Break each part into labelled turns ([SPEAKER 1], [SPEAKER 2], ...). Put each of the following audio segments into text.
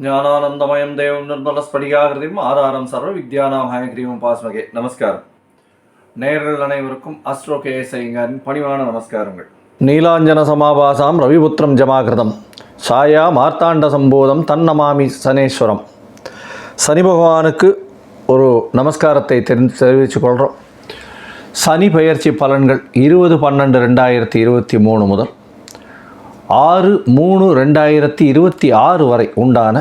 [SPEAKER 1] ஞானானந்தமயம் தேவம் நிர்மலஸ்படிகாகிருதியும் ஆதாரம் சர்வ வித்யானாம் ஹயக்ரீவம் பாஸ்மகே நமஸ்காரம். நேர்கள் அனைவருக்கும் அஸ்ட்ரோ கே பணிவான நமஸ்காரங்கள். நீலாஞ்சன சமாபாசாம் ரவிபுத்திரம் ஜமாகிருதம். சாயா மார்த்தாண்ட சம்போதம் தன்னமாமி சனேஸ்வரம். சனி பகவானுக்கு ஒரு நமஸ்காரத்தை தெரிந்து தெரிவித்துக் கொள்கிறோம் சனி பெயர்ச்சி பலன்கள் இருபது பன்னெண்டு ரெண்டாயிரத்தி இருபத்தி மூணு முதல் ஆறு மூணு ரெண்டாயிரத்தி இருபத்தி ஆறு வரை உண்டான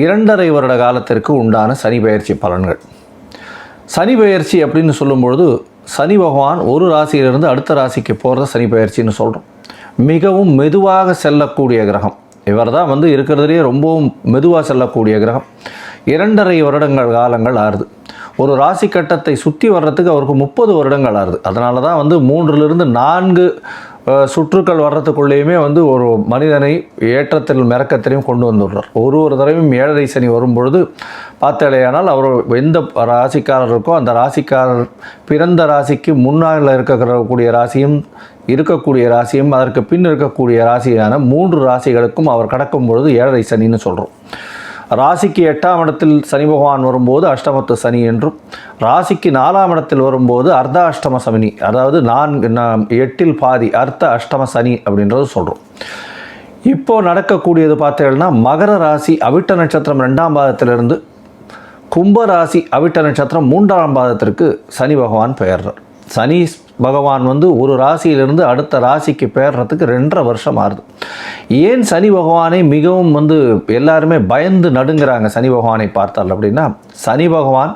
[SPEAKER 1] இரண்டரை வருட காலத்திற்கு உண்டான சனி பெயர்ச்சி பலன்கள். சனி பெயர்ச்சி அப்படின்னு சொல்லும்பொழுது சனி பகவான் ஒரு ராசியிலிருந்து அடுத்த ராசிக்கு போகிறத சனி பெயர்ச்சின்னு சொல்கிறோம் மிகவும் மெதுவாக செல்லக்கூடிய கிரகம். இவர் தான் வந்து இருக்கிறதுலேயே ரொம்பவும் மெதுவாக செல்லக்கூடிய கிரகம். இரண்டரை வருடங்கள் காலங்கள் ஆறுது. ஒரு ராசி கட்டத்தை சுற்றி வர்றதுக்கு அவருக்கு முப்பது வருடங்கள் ஆறுது. அதனால தான் வந்து மூன்றிலிருந்து நான்கு சுற்றுக்கள் வர்றதுக்குள்ளேயுமே வந்து ஒரு மனிதனை ஏற்றத்தில் மிரக்கத்திலையும் கொண்டு வந்துடுறார். ஒரு ஒரு தடவையும் ஏழரை சனி வரும்பொழுது பார்த்தலையானால் அவர் எந்த ராசிக்காரர் இருக்கோ அந்த ராசிக்காரர் பிறந்த ராசிக்கு முன்னால் இருக்கக்கூடிய ராசியும் இருக்கக்கூடிய ராசியும் அதற்கு பின் இருக்கக்கூடிய ராசியான மூன்று ராசிகளுக்கும் அவர் கடக்கும் பொழுது ஏழரை சனின்னு சொல்கிறோம் ராசிக்கு எட்டாம் இடத்தில் சனி பகவான் வரும்போது அஷ்டமத்து சனி என்றும் ராசிக்கு நாலாம் இடத்தில் வரும்போது அர்த்த அஷ்டம சனி அதாவது நான்கு எட்டில் பாதி அர்த்த அஷ்டம சனி அப்படின்றது சொல்கிறோம் இப்போது நடக்கக்கூடியது பார்த்தீங்கன்னா மகர ராசி அவிட்ட நட்சத்திரம் ரெண்டாம் பாதத்திலிருந்து கும்ப ராசி அவிட்ட நட்சத்திரம் மூன்றாம் பாதத்திற்கு சனி பகவான் பெயர்றார். சனி பகவான் வந்து ஒரு ராசியிலிருந்து அடுத்த ராசிக்கு பெயர்றதுக்கு ரெண்டரை வருஷம் ஆகுது ஏன் சனி பகவானை மிகவும் வந்து எல்லாருமே பயந்து நடுங்கிறாங்க சனி பகவானை பார்த்தால் அப்படின்னா சனி பகவான்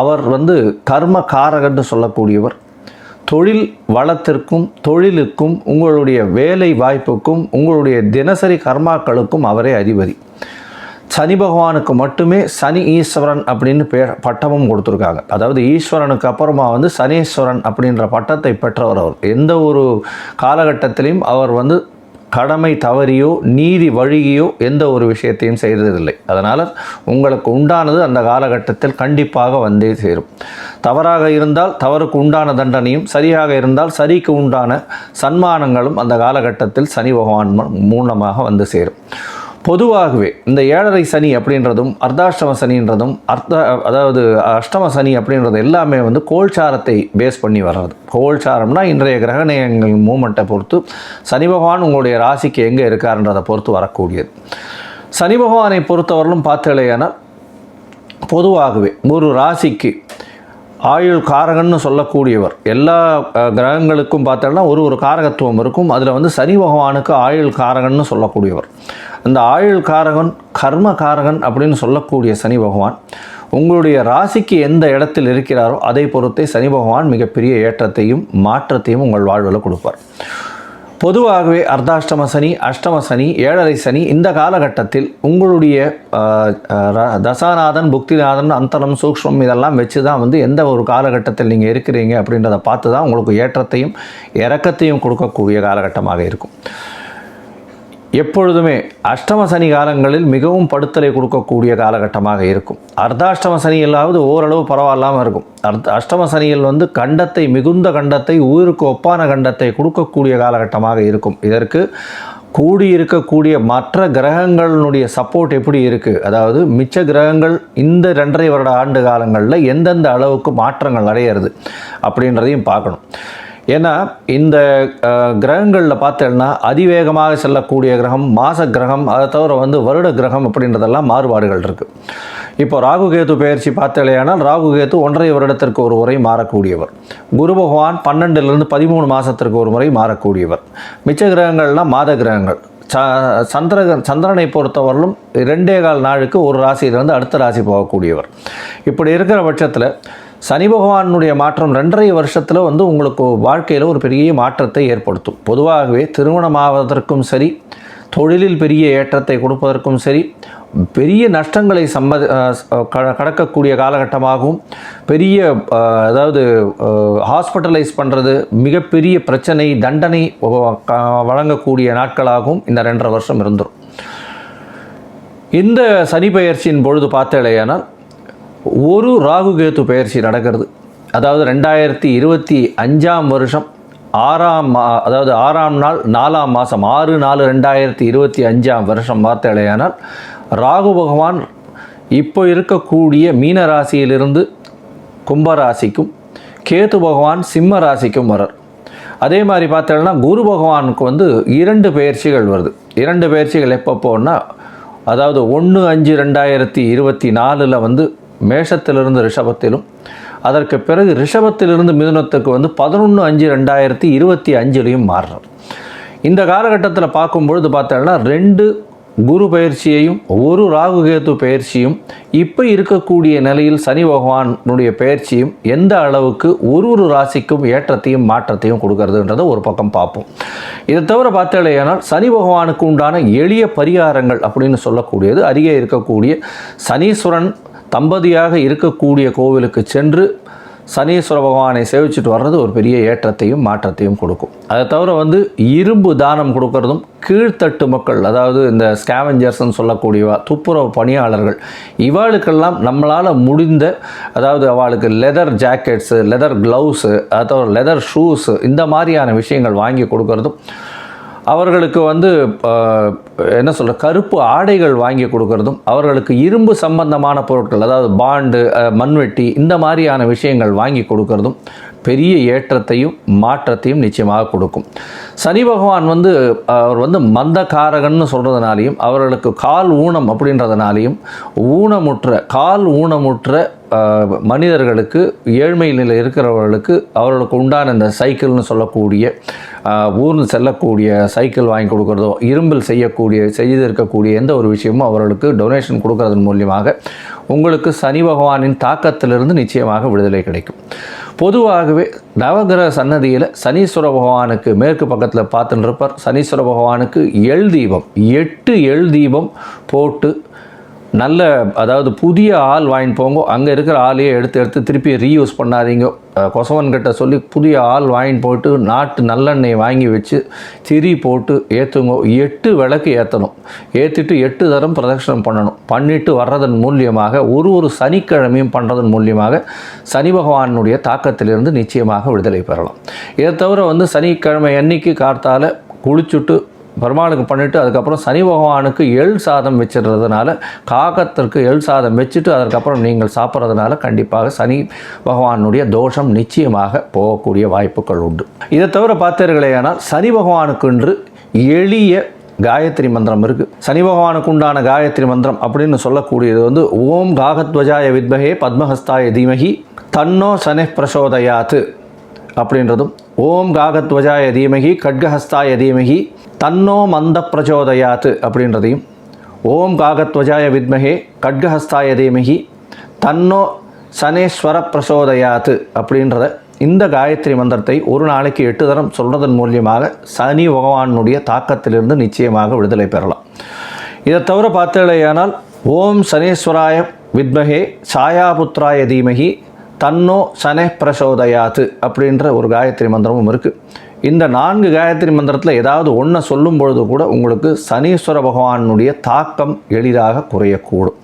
[SPEAKER 1] அவர் வந்து கர்ம காரகன்னு சொல்லக்கூடியவர். தொழில் வளத்திற்கும் தொழிலுக்கும் உங்களுடைய வேலை வாய்ப்புக்கும் உங்களுடைய தினசரி கர்மாக்களுக்கும் அவரே அதிபதி. சனி பகவானுக்கு மட்டுமே சனி ஈஸ்வரன் அப்படின்னு பேர் பட்டமும் கொடுத்துருக்காங்க. அதாவது ஈஸ்வரனுக்கு அப்புறமா வந்து சனீஸ்வரன் அப்படின்ற பட்டத்தை பெற்றவர் அவர். எந்த ஒரு காலகட்டத்திலையும் அவர் வந்து கடமை தவறியோ நீதி வழியோ எந்த ஒரு விஷயத்தையும் செய்ததில்லை. அதனால் உங்களுக்கு உண்டானது அந்த காலகட்டத்தில் கண்டிப்பாக வந்தே சேரும். தவறாக இருந்தால் தவறுக்கு உண்டான தண்டனையும் சரியாக இருந்தால் சரிக்கு உண்டான சன்மானங்களும் அந்த காலகட்டத்தில் சனி பகவான் மூலமாக வந்து சேரும். பொதுவாகவே இந்த ஏழரை சனி அப்படின்றதும் அர்த்தாஷ்டம சனின்றதும் அர்த்த அதாவது அஷ்டம சனி அப்படின்றது எல்லாமே வந்து கோல்சாரத்தை பேஸ் பண்ணி வர்றது. கோல்சாரம்னா இன்றைய கிரகணயங்கள் மூமெண்ட்டை பொறுத்து சனி பகவான் உங்களுடைய ராசிக்கு எங்கே இருக்காருன்றதை பொறுத்து வரக்கூடியது. சனி பகவானை பொறுத்தவரையிலும் பார்த்தலையானால் பொதுவாகவே ஒரு ராசிக்கு ஆயுள் காரகன்னு சொல்லக்கூடியவர். எல்லா கிரகங்களுக்கும் பார்த்தோம்னா ஒரு ஒரு காரகத்துவம் இருக்கும். அதில் வந்து சனி பகவானுக்கு ஆயுள் காரகன்னு சொல்லக்கூடியவர். அந்த ஆயுள் காரகன் கர்ம காரகன் அப்படின்னு சொல்லக்கூடிய சனி பகவான் உங்களுடைய ராசிக்கு எந்த இடத்தில் இருக்கிறாரோ அதை பொறுத்தே சனி பகவான் மிகப்பெரிய ஏற்றத்தையும் மாற்றத்தையும் உங்கள் வாழ்வில் கொடுப்பார். பொதுவாகவே அர்த்தாஷ்டம சனி அஷ்டம சனி ஏழரை சனி இந்த காலகட்டத்தில் உங்களுடைய தசாநாதன் புக்திநாதன் அந்தரம் சூக்ஷ்மம் இதெல்லாம் வச்சு தான் வந்து எந்த ஒரு காலகட்டத்தில் நீங்கள் இருக்கிறீங்க அப்படின்றத பார்த்து தான் உங்களுக்கு ஏற்றத்தையும் இறக்கத்தையும் கொடுக்கக்கூடிய காலகட்டமாக இருக்கும். எப்பொழுதுமே அஷ்டம சனி காலங்களில் மிகவும் படுத்தலை கொடுக்கக்கூடிய காலகட்டமாக இருக்கும். அர்த்தாஷ்டம சனியிலாவது ஓரளவு பரவாயில்லாமல் இருக்கும். அர்த்த அஷ்டம சனியில் வந்து கண்டத்தை மிகுந்த கண்டத்தை உயிருக்கு ஒப்பான கண்டத்தை கொடுக்கக்கூடிய காலகட்டமாக இருக்கும். இதற்கு கூடியிருக்கக்கூடிய மற்ற கிரகங்களினுடைய சப்போர்ட் எப்படி இருக்குது அதாவது மிச்ச கிரகங்கள் இந்த ரெண்டரை வருட ஆண்டு காலங்களில் எந்தெந்த அளவுக்கு மாற்றங்கள் அடையிறது அப்படின்றதையும் பார்க்கணும். ஏன்னா இந்த கிரகங்களில் பார்த்தேன்னா அதிவேகமாக செல்லக்கூடிய கிரகம் மாச கிரகம் அதை தவிர வந்து வருட கிரகம் அப்படின்றதெல்லாம் மாறுபாடுகள் இருக்குது இப்போ ராகு கேது பெயர்ச்சி பார்த்தலையானால் ராகு கேது ஒன்றரை வருடத்திற்கு ஒரு முறை மாறக்கூடியவர். குரு பகவான் பன்னெண்டுலேருந்து பதிமூணு மாதத்திற்கு ஒரு முறை மாறக்கூடியவர். மிச்ச கிரகங்கள்லாம் மாத கிரகங்கள். ச சந்திர சந்திரனை பொறுத்தவரையிலும் ரெண்டே கால் நாளுக்கு ஒரு ராசியிலிருந்து அடுத்த ராசி போகக்கூடியவர். இப்படி இருக்கிற பட்சத்தில் சனி பகவானுடைய மாற்றம் ரெண்டரை வருஷத்தில் வந்து உங்களுக்கு வாழ்க்கையில் ஒரு பெரிய மாற்றத்தை ஏற்படுத்தும். பொதுவாகவே திருமணமாவதற்கும் சரி தொழிலில் பெரிய ஏற்றத்தை கொடுப்பதற்கும் சரி பெரிய நஷ்டங்களை சம்மதி கடக்கக்கூடிய காலகட்டமாகவும் பெரிய அதாவது ஹாஸ்பிட்டலைஸ் பண்ணுறது மிகப்பெரிய பிரச்சனை தண்டனை வழங்கக்கூடிய நாட்களாகவும் இந்த ரெண்டரை வருஷம் இருந்துடும் இந்த சனி பெயர்ச்சியின் பொழுது பார்த்தேலையானால் ஒரு ராகு கேத்து பயிற்சி நடக்கிறது. அதாவது ரெண்டாயிரத்தி இருபத்தி அஞ்சாம் வருஷம் ஆறாம் மா அதாவது ஆறாம் நாள் நாலாம் மாதம் ஆறு நாலு ரெண்டாயிரத்தி இருபத்தி அஞ்சாம் வருஷம் பார்த்தேலையானால் ராகு பகவான் இப்போ இருக்கக்கூடிய மீன ராசியிலிருந்து கும்பராசிக்கும் கேத்து கேது பகவான் சிம்ம ராசிக்கும் வரார் அதே மாதிரி பார்த்தோம்னா குரு பகவானுக்கு வந்து இரண்டு பயிற்சிகள் வருது. இரண்டு பயிற்சிகள் எப்போ போனால் அதாவது ஒன்று அஞ்சு ரெண்டாயிரத்தி இருபத்தி நாலில் வந்து மேஷத்திலிருந்து ரிஷபத்திலும் அதற்கு பிறகு ரிஷபத்திலிருந்து மிதுனத்துக்கு வந்து பதினொன்று அஞ்சு ரெண்டாயிரத்தி இருபத்தி அஞ்சுலேயும் மாறுறார். இந்த காலகட்டத்தில் பார்க்கும்பொழுது பார்த்தோம்னா ரெண்டு குரு பயிற்சியையும் ஒரு ராகு பயிற்சியும் இப்போ இருக்கக்கூடிய நிலையில் சனி பகவானுடைய பயிற்சியும் எந்த அளவுக்கு ஒரு ஒரு ராசிக்கும் ஏற்றத்தையும் மாற்றத்தையும் கொடுக்கறதுன்றதை ஒரு பக்கம் பார்ப்போம். இதை தவிர பார்த்தாலேயானால் சனி பகவானுக்கு உண்டான எளிய பரிகாரங்கள் அப்படின்னு சொல்லக்கூடியது அருகே இருக்கக்கூடிய சனீஸ்வரன் தம்பதியாக இருக்கக்கூடிய கோவிலுக்கு சென்று சனீஸ்வர பகவானை சேவிச்சுட்டு வர்றது ஒரு பெரிய ஏற்றத்தையும் மாற்றத்தையும் கொடுக்கும். அதை தவிர வந்து இரும்பு தானம் கொடுக்கறதும் கீழ்த்தட்டு மக்கள் அதாவது இந்த ஸ்கேவஞ்சர்ஸ்னு சொல்லக்கூடியவா துப்புரவு பணியாளர்கள் இவாளுக்கெல்லாம் நம்மளால் முடிந்த அதாவது அவளுக்கு லெதர் ஜாக்கெட்ஸு லெதர் க்ளவுஸு அதாவது லெதர் ஷூஸு இந்த மாதிரியான விஷயங்கள் வாங்கி கொடுக்கறதும் அவர்களுக்கு வந்து என்ன சொல்கிற கருப்பு ஆடைகள் வாங்கி கொடுக்கறதும் அவர்களுக்கு இரும்பு சம்பந்தமான பொருட்கள் அதாவது பாண்டு மண்வெட்டி இந்த மாதிரியான விஷயங்கள் வாங்கி கொடுக்கறதும் பெரிய ஏற்றத்தையும் மாற்றத்தையும் நிச்சயமாக கொடுக்கும். சனி பகவான் வந்து அவர் வந்து மந்தக்காரகன்னு சொல்கிறதுனாலையும் அவர்களுக்கு கால் ஊனம் அப்படின்றதுனாலையும் ஊனமுற்ற கால் ஊனமுற்ற மனிதர்களுக்கு ஏழ்மை நிலை இருக்கிறவர்களுக்கு அவர்களுக்கு உண்டான இந்த சைக்கிள்னு சொல்லக்கூடிய ஊர்ந்து செல்லக்கூடிய சைக்கிள் வாங்கி கொடுக்குறதோ இரும்பில் செய்யக்கூடிய செய்திருக்கக்கூடிய எந்த ஒரு விஷயமும் அவர்களுக்கு டொனேஷன் கொடுக்கறதன் மூலியமாக உங்களுக்கு சனி பகவானின் தாக்கத்திலிருந்து நிச்சயமாக விடுதலை கிடைக்கும். பொதுவாகவே நவகிரக சன்னதியில் சனீஸ்வர பகவானுக்கு மேற்கு பக்கத்தில் பார்த்துட்டு இருப்பார். சனீஸ்வர பகவானுக்கு எள் தீபம் எட்டு எள் தீபம் போட்டு நல்ல அதாவது புதிய ஆள் வாங்கிட்டு போங்க. அங்கே இருக்கிற ஆளையே எடுத்து எடுத்து திருப்பி ரீயூஸ் பண்ணாதீங்க. கொசவன் கிட்ட சொல்லி புதிய ஆள் வாங்கிட்டு போட்டு நாட்டு நல்லெண்ணெய் வாங்கி வச்சு திரி போட்டு ஏற்றுங்க எட்டு விளக்கு ஏற்றணும் ஏற்றிட்டு எட்டு தரம் பிரதட்சணம் பண்ணணும். பண்ணிட்டு வர்றதன் மூலியமாக ஒரு ஒரு சனிக்கிழமையும் பண்ணுறதன் மூலியமாக சனி பகவானுடைய தாக்கத்திலிருந்து நிச்சயமாக விடுதலை பெறலாம். இதை தவிர வந்து சனிக்கிழமை அன்னைக்கு கார்த்தால குளிச்சுட்டு பெருமாளுக்கு பண்ணிவிட்டு அதுக்கப்புறம் சனி பகவானுக்கு எள் சாதம் வச்சிடுறதுனால காகத்திற்கு எள் சாதம் வச்சுட்டு அதற்கப்புறம் நீங்கள் சாப்பிட்றதுனால கண்டிப்பாக சனி பகவானுடைய தோஷம் நிச்சயமாக போகக்கூடிய வாய்ப்புகள் உண்டு. இதை தவிர பார்த்தீர்களே ஆனால் சனி பகவானுக்கென்று எளிய காயத்ரி மந்திரம் இருக்குது சனி பகவானுக்கு உண்டான காயத்ரி மந்திரம் அப்படின்னு சொல்லக்கூடியது வந்து ஓம் காகத்வஜாய வித்மகே பத்மஹஸ்தாய தீமகி தன்னோ சனி பிரசோதயாத்து அப்படின்றதும் ஓம் காகத்வஜாய தீமகி கட்கஹஸ்தாய தீமகி தன்னோ மந்த பிரச்சோதயாத்து அப்படின்றதையும் ஓம் காகத்வஜாய வித்மகே கட்கஹஸ்தாய தீமகி தன்னோ சனேஸ்வர பிரசோதயாத்து அப்படின்றத இந்த காயத்ரி மந்திரத்தை ஒரு நாளைக்கு எட்டு தரம் சொல்கிறதன் மூலியமாக சனி பகவானுடைய தாக்கத்திலிருந்து நிச்சயமாக விடுதலை பெறலாம். இதை தவிர பார்த்தேயானால் ஓம் சனேஸ்வராய வித்மகே சாயாபுத்ராய தீமகி தன்னோ சனே பிரசோதயாத்து அப்படின்ற ஒரு காயத்ரி மந்திரமும் இருக்குது இந்த நான்கு காயத்ரி மந்திரத்தில் ஏதாவது ஒன்றை சொல்லும் பொழுது கூட உங்களுக்கு சனீஸ்வர பகவானுடைய தாக்கம் எளிதாக குறையக்கூடும்.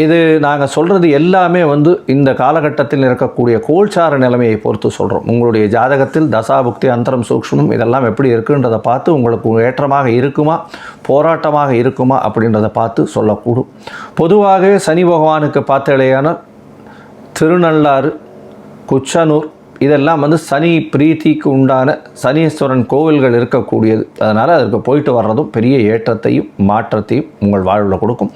[SPEAKER 1] இது நாங்கள் சொல்கிறது எல்லாமே வந்து இந்த காலகட்டத்தில் இருக்கக்கூடிய கோல்சார நிலைமையை பொறுத்து சொல்கிறோம் உங்களுடைய ஜாதகத்தில் தசாபுக்தி அந்தரம் சூக்ஷ்மம் இதெல்லாம் எப்படி இருக்குன்றதை பார்த்து உங்களுக்கு ஏற்றமாக இருக்குமா போராட்டமாக இருக்குமா அப்படின்றத பார்த்து சொல்லக்கூடும். பொதுவாகவே சனி பகவானுக்கு பார்த்தலையான திருநள்ளாறு குச்சனூர் இதெல்லாம் வந்து சனி பிரீத்திக்கு உண்டான சனீஸ்வரன் கோவில்கள் இருக்கக்கூடியது. அதனால் அதற்கு போயிட்டு வர்றதும் பெரிய ஏற்றத்தையும் மாற்றத்தையும் உங்கள் வாழ்வில் கொடுக்கும்.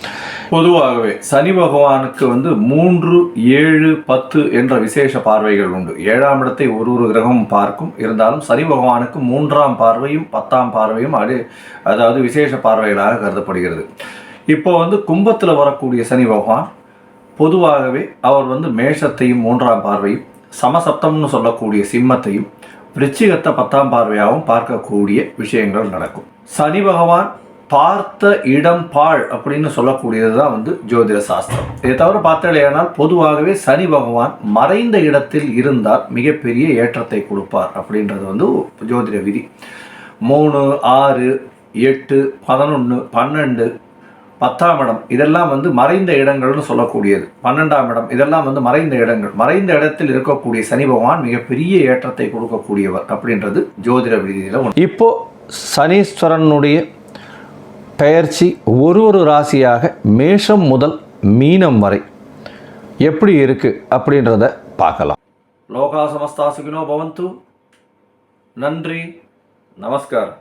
[SPEAKER 1] பொதுவாகவே சனி பகவானுக்கு வந்து மூன்று ஏழு பத்து என்ற விசேஷ பார்வைகள் உண்டு. ஏழாம் இடத்தை ஒரு ஒரு கிரகமும் பார்க்கும். இருந்தாலும் சனி பகவானுக்கு மூன்றாம் பார்வையும் பத்தாம் பார்வையும் அடி அதாவது விசேஷ பார்வைகளாக கருதப்படுகிறது. இப்போ வந்து கும்பத்தில் வரக்கூடிய சனி பகவான் பொதுவாகவே அவர் வந்து மேஷத்தையும் மூன்றாம் பார்வையும் சமசப்தம்னு சொல்லக்கூடிய சிம்மத்தையும் விருச்சிகத்தை பத்தாம் பார்வையாகவும் பார்க்கக்கூடிய விஷயங்கள் நடக்கும். சனி பகவான் பார்த்த இடம் பாழ் அப்படின்னு சொல்லக்கூடியது தான் வந்து ஜோதிட சாஸ்திரம். இதை தவிர பார்த்தலையானால் பொதுவாகவே சனி பகவான் மறைந்த இடத்தில் இருந்தால் மிகப்பெரிய ஏற்றத்தை கொடுப்பார் அப்படின்றது வந்து ஜோதிட விதி. மூணு ஆறு எட்டு பதினொன்று பன்னெண்டு பத்தாம் இடம். இதெல்லாம் வந்து மறைந்த இடங்கள்னு சொல்லக்கூடியது. பன்னெண்டாம் இடம். இதெல்லாம் வந்து மறைந்த இடங்கள். மறைந்த இடத்தில் இருக்கக்கூடிய சனி பகவான் மிகப்பெரிய ஏற்றத்தை கொடுக்கக்கூடியவர் அப்படின்றது ஜோதிட விதியில் ஒன்று இப்போ சனீஸ்வரனுடைய பெயர்ச்சி ஒரு ஒரு ராசியாக மேஷம் முதல் மீனம் வரை எப்படி இருக்குது அப்படின்றத பார்க்கலாம். லோகா சமஸ்தா சுகினோ பவந்து. நன்றி. நமஸ்காரம்.